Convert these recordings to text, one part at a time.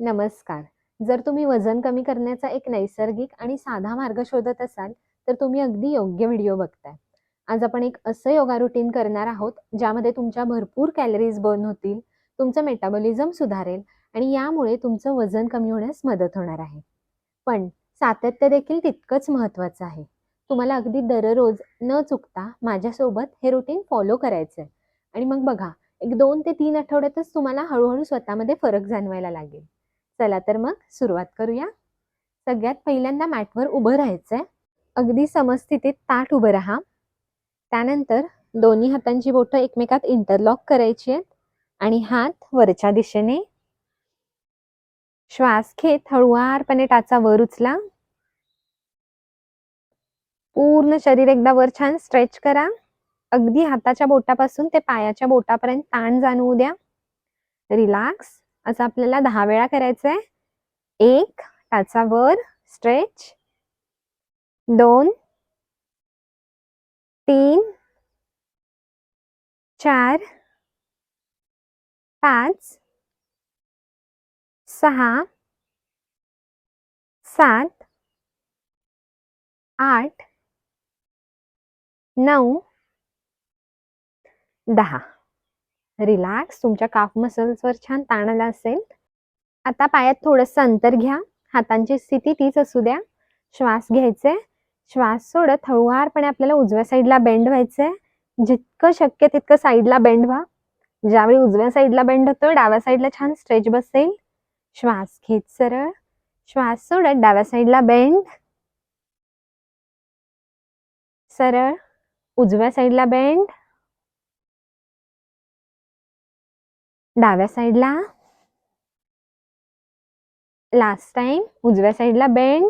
नमस्कार. जर तुम्ही वजन कमी करण्याचा एक नैसर्गिक आणि साधा मार्ग शोधत असाल, तर तुम्ही अगदी योग्य व्हिडिओ बघताय. आज आपण एक असं योगा रुटीन करणार आहोत, ज्यामध्ये तुमच्या भरपूर कॅलरीज बर्न होतील, तुमचं मेटाबॉलिझम सुधारेल आणि यामुळे तुमचं वजन कमी होण्यास मदत होणार आहे. पण सातत्य देखील तितकंच महत्त्वाचं आहे. तुम्हाला अगदी दररोज न चुकता माझ्यासोबत हे रुटीन फॉलो करायचंय आणि मग बघा, एक दोन ते तीन आठवड्यातच तुम्हाला हळूहळू स्वतःमध्ये फरक जाणवायला लागेल. चला तर मग सुरुवात करूया. सगळ्यात पहिल्यांदा मॅटवर उभं राहायचंय. अगदी समस्थितीत ताठ उभं राहा. त्यानंतर दोन्ही हातांची बोटं एकमेकात इंटरलॉक करायची आहेत आणि हात वरच्या दिशेने. श्वास घेत हळुवारपणे टाचा वर उचला. पूर्ण शरीर एकदा वर छान स्ट्रेच करा. अगदी हाताच्या बोटापासून ते पायाच्या बोटापर्यंत ताण जाणवू द्या. रिलॅक्स. असं आपल्याला दहा वेळा करायचं आहे एक टाचावर स्ट्रेच दोन तीन चार पाच सहा सात आठ नऊ दहा. रिलॅक्स. तुमच्या काफ मसल्सवर छान ताण आला असेल. आता पायात थोडंसं अंतर घ्या. हातांची स्थिती तीच असू द्या. श्वास घ्यायचे. श्वास सोडत हळुवारपणे आपल्याला उजव्या साईडला बेंड व्हायचंय. जितकं शक्य तितकं साईडला बेंड व्हा. ज्यावेळी उजव्या साईडला बेंड होतो डाव्या साईडला छान स्ट्रेच बसेल. श्वास घेत सरळ. श्वास सोडत डाव्या साईडला बेंड. सरळ. उजव्या साईडला बेंड. डाव्या साईडला. लास्ट टाइम उजव्या साईडला बेंड.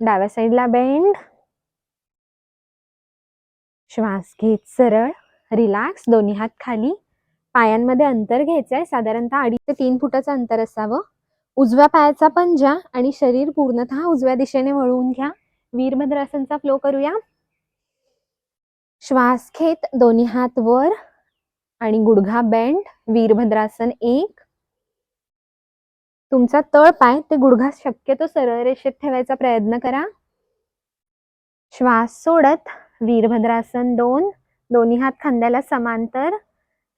डाव्या साईडला बेंड. श्वास घेत सरळ. रिलॅक्स. दोन्ही हात खाली. पायांमध्ये अंतर घ्यायचंय. साधारणतः अडीच ते तीन फुटाचं अंतर असावं. उजव्या पायाचा पंजा आणि शरीर पूर्णतः उजव्या दिशेने वळवून घ्या. वीरभद्रासनचा फ्लो करूया. श्वास घेत दोन्ही हात वर आणि गुडघा बेंड. वीरभद्रासन एक तुमचा तळ पाय ते गुडघा शक्यतो सरळ रेषेत ठेवायचा प्रयत्न करा. श्वास सोडत वीरभद्रासन दोन दोन्ही हात खांद्याला समांतर.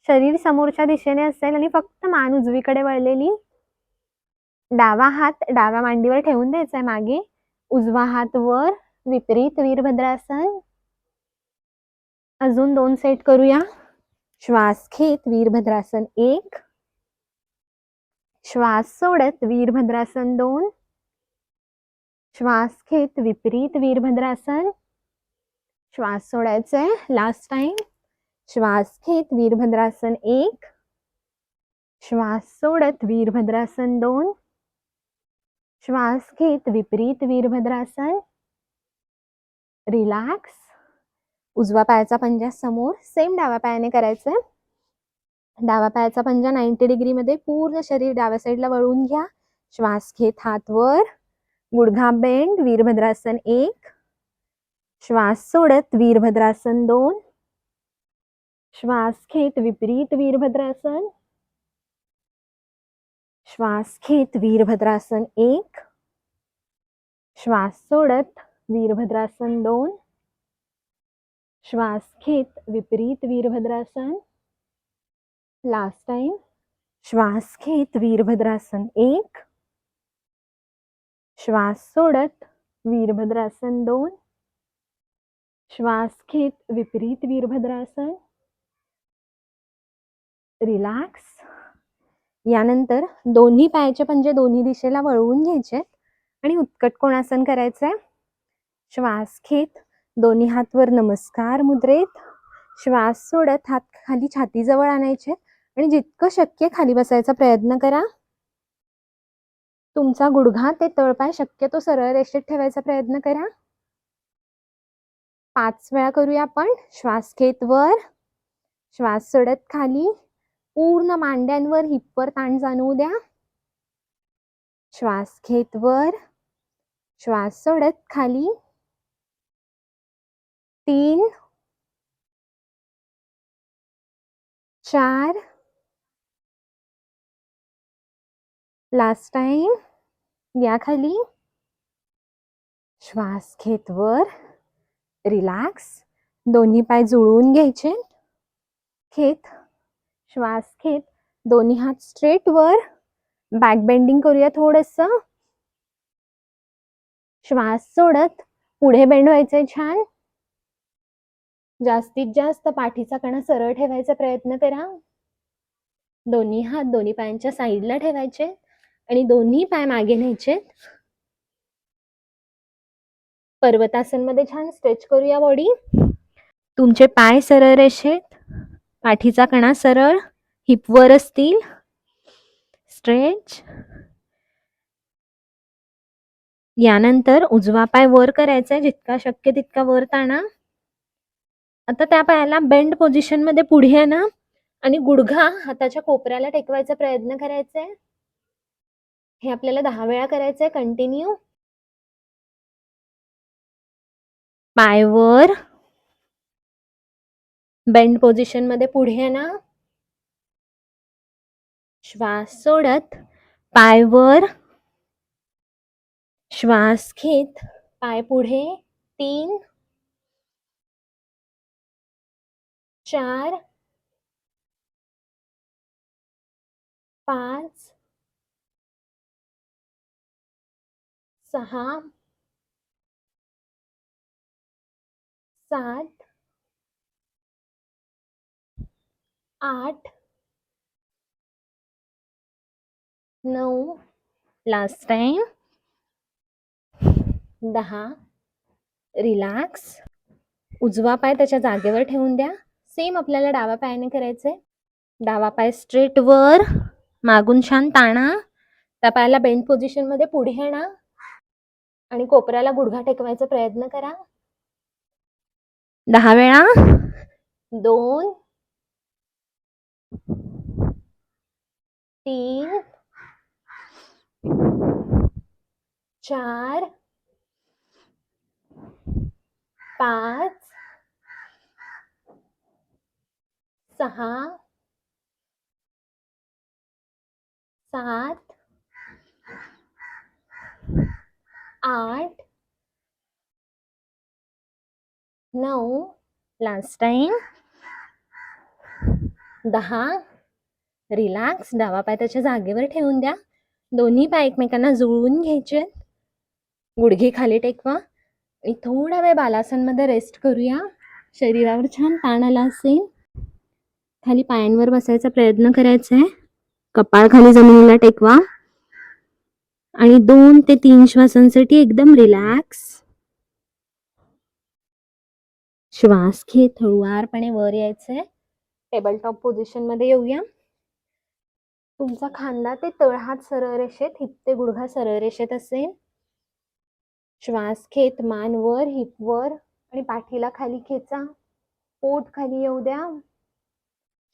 शरीर समोरच्या दिशेने असेल आणि फक्त मान उजवीकडे वळलेली. डावा हात डाव्या मांडीवर ठेवून द्यायचा आहे मागे. उजवा हात वर. विपरीत वीरभद्रासन. अजून दोन सेट करूया. श्वास घेत वीरभद्रासन एक श्वास सोडत वीरभद्रासन दोन श्वास घेत विपरीत वीरभद्रासन. श्वास सोडायचंय. Last time. श्वास घेत वीरभद्रासन एक श्वास सोडत वीरभद्रासन दोन श्वास घेत विपरीत वीरभद्रासन. रिलॅक्स. उजवा पायाचा पंजा समोर. सेम डाव्या पायाने करायचंय. डाव्या पायाचा पंजा 90 डिग्री मध्ये पूर्ण शरीर डाव्या साईडला वळून घ्या. श्वास घेत हात वर. गुडघा बेंड. वीरभद्रासन एक श्वास सोडत वीरभद्रासन दोन श्वास घेत विपरीत वीरभद्रासन. श्वास घेत वीरभद्रासन एक श्वास सोडत वीरभद्रासन दोन श्वास घेत विपरीत वीरभद्रासन. Last time. श्वास घेत वीरभद्रासन एक श्वास सोडत वीरभद्रासन दोन श्वास घेत विपरीत वीरभद्रासन. रिलॅक्स. यानंतर दोन्ही पायाचे पंजे दोन्ही दिशेला वळवून घ्यायचे आणि उत्कट कोणासन करायचंय. श्वास घेत दोन्ही हात वर नमस्कार मुद्रेत. श्वास सोडत हात खाली छातीजवळ आणायचे आणि जितकं शक्य खाली बसायचा प्रयत्न करा. तुमचा गुडघा ते तळपाय शक्यतो सरळ रेषेत ठेवायचा प्रयत्न करा. पाच वेळा करूया आपण. श्वास घेत वर. श्वास सोडत खाली. पूर्ण मांड्यांवर हिपवर ताण जाणवू द्या. श्वास घेत वर. श्वास सोडत खाली. 3 4 लास्ट टाइम या खाली श्वास घेत वर रिलॅक्स दोन्ही पाय जुळवून घ्यायचे. घेत श्वास घेत दोन्ही हात स्ट्रेट वर बॅक बेंडिंग करूया थोडस. श्वास सोडत पुढे बेंड व्हायचंय छान. जास्तीत जास्त पाठीचा कणा सरळ ठेवायचा प्रयत्न करा. दोन्ही हात दोन्ही पायांच्या साईडला ठेवायचे आणि दोन्ही पाय मागे न्यायचे. पर्वतासनमध्ये छान स्ट्रेच करूया बॉडी तुमचे पाय सरळ रेषेत पाठीचा कणा सरळ हिपवर असतील. स्ट्रेच यानंतर उजवा पाय वर करायचा जितका शक्य तितका वर ताणा. आता त्या पायाला बेंड पोझिशनमध्ये पुढे आणा आणि गुडघा हाताच्या कोपऱ्याला टेकवायचा प्रयत्न करायचा आहे. हे आपल्याला दहा वेळा करायचंय कंटिन्यू पायवर बेंड पोझिशनमध्ये पुढे आणा श्वास सोडत पायवर श्वास घेत पाय पुढे तीन. चार पाच सहा सात आठ नऊ लास्ट टाइम दहा रिलॅक्स. उजवा पाय त्याच्या जागेवर ठेवून द्या. सेम आपल्याला डाव्या पायाने करायचंय. डावा पाय स्ट्रेट वर मागून छान ताणा. त्या पायाला बेंड पोझिशनमध्ये पुढे आणा. आणि कोपऱ्याला गुडघा टेकवायचा प्रयत्न करा. दहा वेळा. दोन. तीन. चार. पाच. सहा सात आठ नऊ लास्ट टाइम दहा. रिलॅक्स डावा पाय त्याच्या जागेवर ठेवून द्या. दोन्ही पाय एकमेकांना जुळवून घ्यायचे. गुडघे खाली टेकवा. आणि थोडा वेळ बालासनमध्ये रेस्ट करूया. शरीरावर छान ताण आला असेल. खाली पायांवर बसायचा प्रयत्न करायचा आहे. कपाळ खाली जमिनीला टेकवा. आणि दोन ते तीन श्वासांसाठी एकदम रिलॅक्स श्वास घेत हळुवारपणे वर यायचंय. टेबल टॉप पोझिशनमध्ये येऊया. तुमचा खांदा ते तळहात सरळ रेषेत हिप ते गुडघा सरळ रेषेत असेल. श्वास घेत मान वर हिप वर. आणि पाठीला खाली खेचा. पोट खाली येऊ द्या.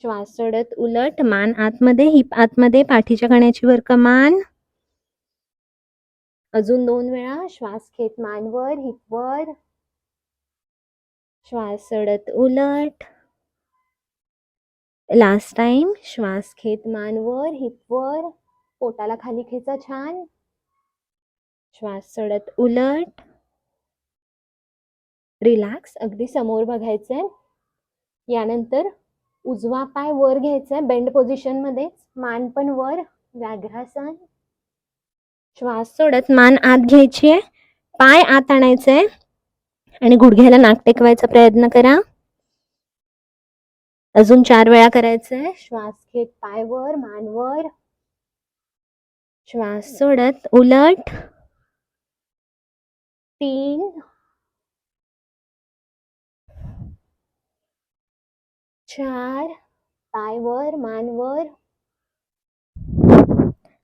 श्वास सोडत उलट मान आतमध्ये हिप आतमध्ये पाठीच्या कण्याची वर कमान अजून दोन वेळा श्वास घेत मानवर हिपवर श्वास सोडत उलट. लास्ट टाइम श्वास घेत मान वर. पोटाला खाली खेचा छान. श्वास सोडत उलट. रिलॅक्स अगदी समोर बघायचंय. यानंतर उजवा पाय वर घ्यायचाय बेंड पोझिशन मध्येच. मान पण वर व्याघ्रासन. श्वास सोडत मान आत घ्यायची आहे. पाय आत आणायचे आणि गुडघ्याला नाक टेकवायचा प्रयत्न करा. अजून चार वेळा करायचंय श्वास घेत पाय वर मान वर. श्वास सोडत उलट. तीन. चार पाय वर मान वर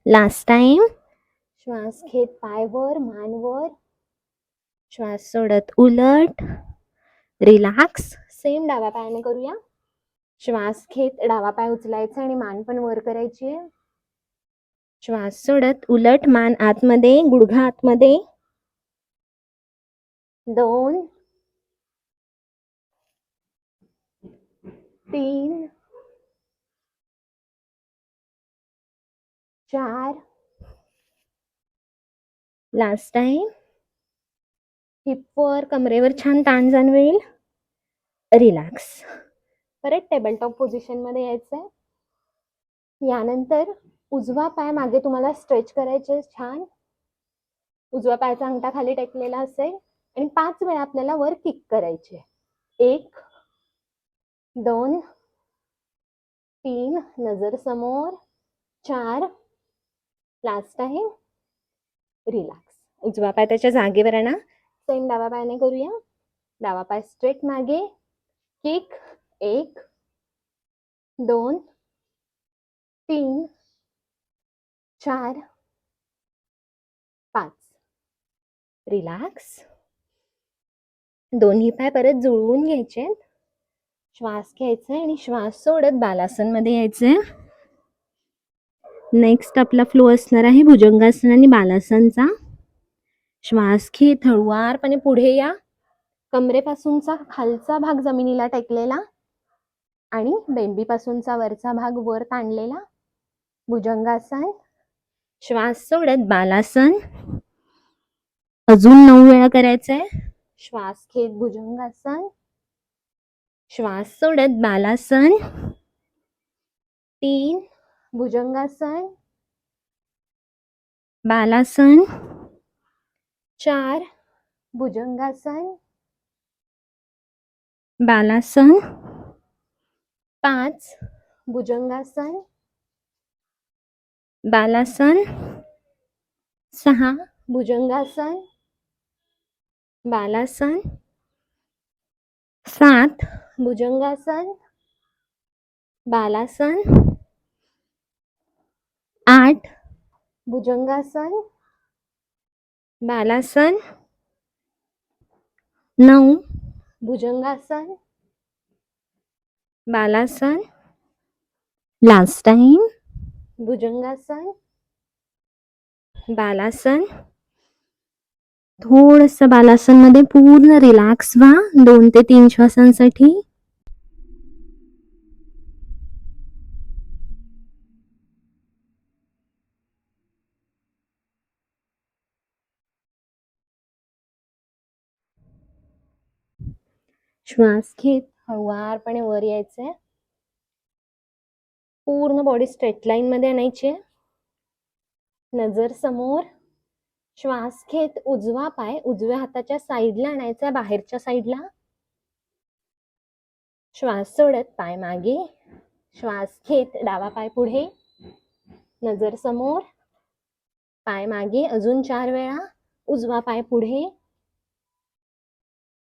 लास्ट टाइम श्वास घेत पाय वर मान वर श्वास सोडत उलट. रिलॅक्स सेम डाव्या पायाने करूया. श्वास घेत डावा पाय उचलायचा आणि मान पण वर करायची आहे. श्वास सोडत उलट मान आतमध्ये गुडघा आतमध्ये. दोन तीन चार लास्ट टाइम हिपवर कमरेवर छान ताण जाणवेल. रिलॅक्स परत टेबल टॉप पोझिशनमध्ये यायचं आहे यानंतर उजवा पाय मागे तुम्हाला स्ट्रेच करायचे छान. उजवा पायाचा अंगठा खाली टेकलेला असेल. आणि पाच वेळा आपल्याला वर किक करायचे एक दोन तीन नजर समोर चार. लास्ट आहे. रिलॅक्स उजवा पाय त्याच्या जागेवर आणा सेम डावा पायाने करूया. डावा पाय स्ट्रेट मागे. किक एक दोन तीन चार पाच. रिलॅक्स दोन्ही पाय परत जुळवून घ्यायचे श्वास घ्यायचा आणि श्वास सोडत बालासनमध्ये यायचंय नेक्स्ट आपला फ्लो असणार आहे भुजंगासन आणि बालासनचा. श्वास घेत हळुवारपणे पुढे या. कमरेपासूनचा खालचा भाग जमिनीला टेकलेला आणि बेंबीपासूनचा वरचा भाग वर ताणलेला. भुजंगासन श्वास सोडत बालासन. अजून नऊ वेळा करायचंय. श्वास घेत भुजंगासन. श्वास सोडत बालासन तीन भुजंगासन बालासन चार भुजंगासन बालासन पाच भुजंगासन बालासन सहा भुजंगासन बालासन सात भुजंगासन बालासन आठ भुजंगासन बालासन नऊ भुजंगासन बालासन लास्ट टाइम भुजंगासन बालासन थोडस बालासनमध्ये पूर्ण रिलॅक्स व्हा दोन ते तीन श्वासांसाठी. श्वास घेत हळुवारपणे वर यायचंय पूर्ण बॉडी स्ट्रेट लाईन मध्ये आणायची. नजर समोर. श्वास घेत उजवा पाय उजव्या हाताच्या साईडला आणायचा बाहेरच्या साईडला श्वास सोडत पाय मागे. श्वास घेत डावा पाय पुढे. नजर समोर. पाय मागे अजून चार वेळा. उजवा पाय पुढे.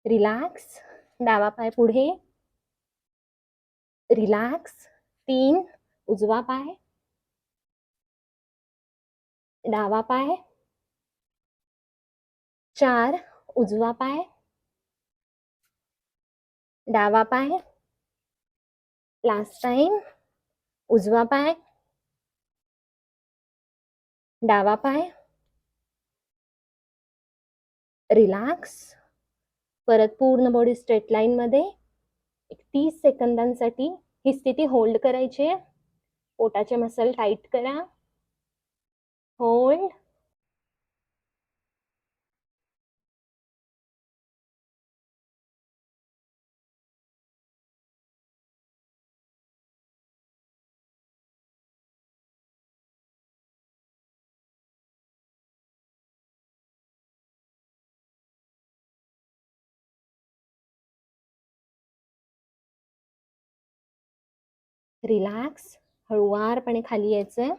रिलॅक्स डावा पाय पुढे. रिलॅक्स तीन, उजवा पाय. डावा पाय. चार, उजवा पाय. डावा पाय. लास्ट टाइम उजवा पाय. डावा पाय. रिलॅक्स परत पूर्ण बॉडी स्ट्रेट लाईनमध्ये एक तीस सेकंदांसाठी ही स्थिती होल्ड करायची आहे. पोटाचे मसल टाईट करा. होल्ड रिलॅक्स हळुवारपणे खाली यायचंय.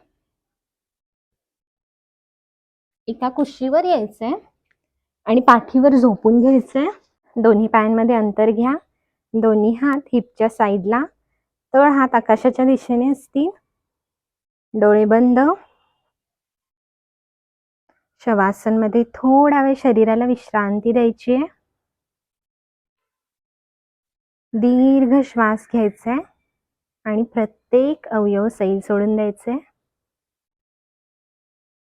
एका कुशीवर यायचंय आणि पाठीवर झोपून घ्यायचंय. दोन्ही पायांमध्ये अंतर घ्या. दोन्ही हात हिपच्या साईडला. तळ हात आकाशाच्या दिशेने असतील. डोळे बंद. शवासनमध्ये थोडा वेळ शरीराला विश्रांती द्यायची आहे. दीर्घ श्वास घ्यायचा आहे. आणि प्रत्येक अवयव सैल सोडून द्यायचे.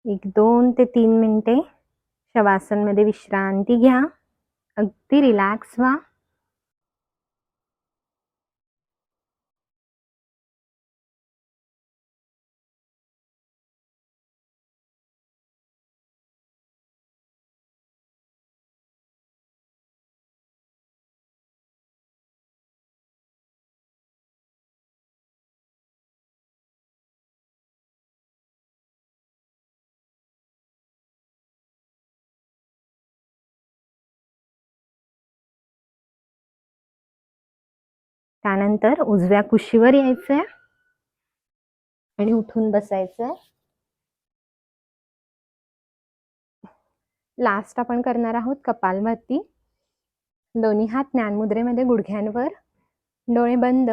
एक दोन ते तीन मिनिटे शवासनमध्ये विश्रांती घ्या. अगदी रिलॅक्स व्हा. त्यानंतर उजव्या कुशीवर यायचंय. आणि उठून बसायचंय. लास्ट आपण करणार आहोत कपालभाती. दोन्ही हात ज्ञानमुद्रेमध्ये गुडघ्यांवर. डोळे बंद.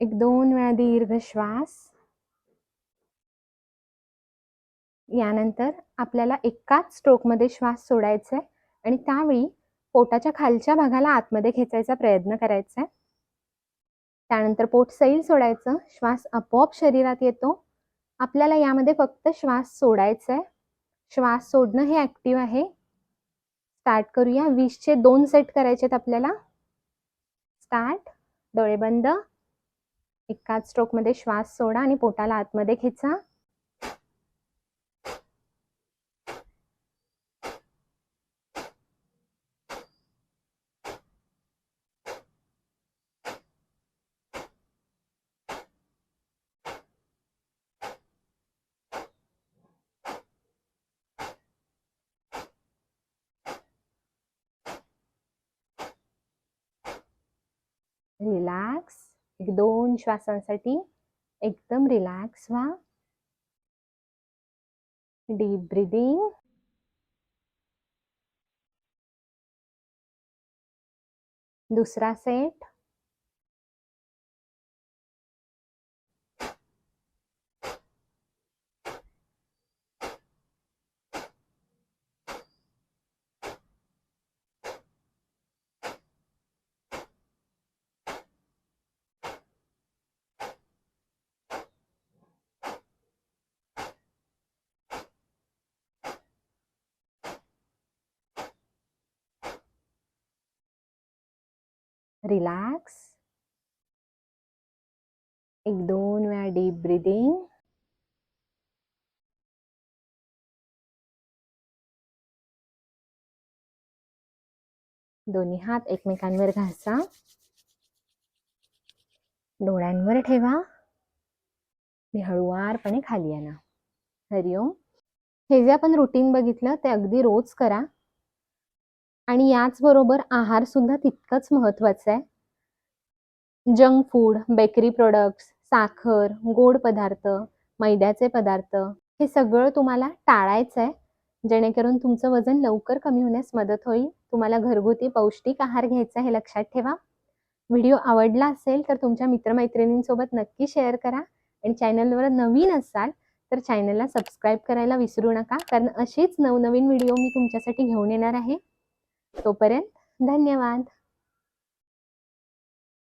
एक दोन वेळा दीर्घ श्वास. यानंतर आपल्याला एकाच स्ट्रोकमध्ये श्वास सोडायचा आहे आणि त्यावेळी पोटाच्या खालच्या भागाला आतमध्ये खेचायचा प्रयत्न करायचा आहे. त्यानंतर पोट सैल सोडायचं. श्वास आपोआप शरीरात येतो. आपल्याला यामध्ये फक्त श्वास सोडायचा आहे. श्वास सोडणं हे ऍक्टिव्ह आहे. स्टार्ट करूया. वीसचे दोन सेट करायचे आहेत आपल्याला. स्टार्ट डोळे बंद. एकाच स्ट्रोकमध्ये श्वास सोडा आणि पोटाला आतमध्ये खेचा रिलॅक्स एक दोन श्वासांसाठी एकदम रिलॅक्स व्हा. डीप ब्रिदिंग दुसरा सेट रिलॅक्स एक दोन वेळा डीप ब्रिदिंग दोन्ही हात एकमेकांवर घासा. डोळ्यांवर ठेवा. आणि हळुवारपणे खाली आणा. हरिओम. हे जे आपण रुटीन बघितलं ते अगदी रोज करा. आणि याचबरोबर आहार सुद्धा तितकंच महत्वाचं आहे. जंक फूड बेकरी प्रोडक्ट्स साखर गोड पदार्थ मैद्याचे पदार्थ हे सगळं तुम्हाला टाळायचं आहे. जेणेकरून तुमचं वजन लवकर कमी होण्यास मदत होईल. तुम्हाला घरगुती पौष्टिक आहार घ्यायचा हे लक्षात ठेवा. व्हिडिओ आवडला असेल तर तुमच्या मित्रमैत्रिणींसोबत नक्की शेअर करा. आणि चॅनलवर नवीन असाल तर चॅनलला सबस्क्राईब करायला विसरू नका. कारण अशीच नवनवीन व्हिडिओ मी तुमच्यासाठी घेऊन येणार आहे. तोपर्यंत धन्यवाद.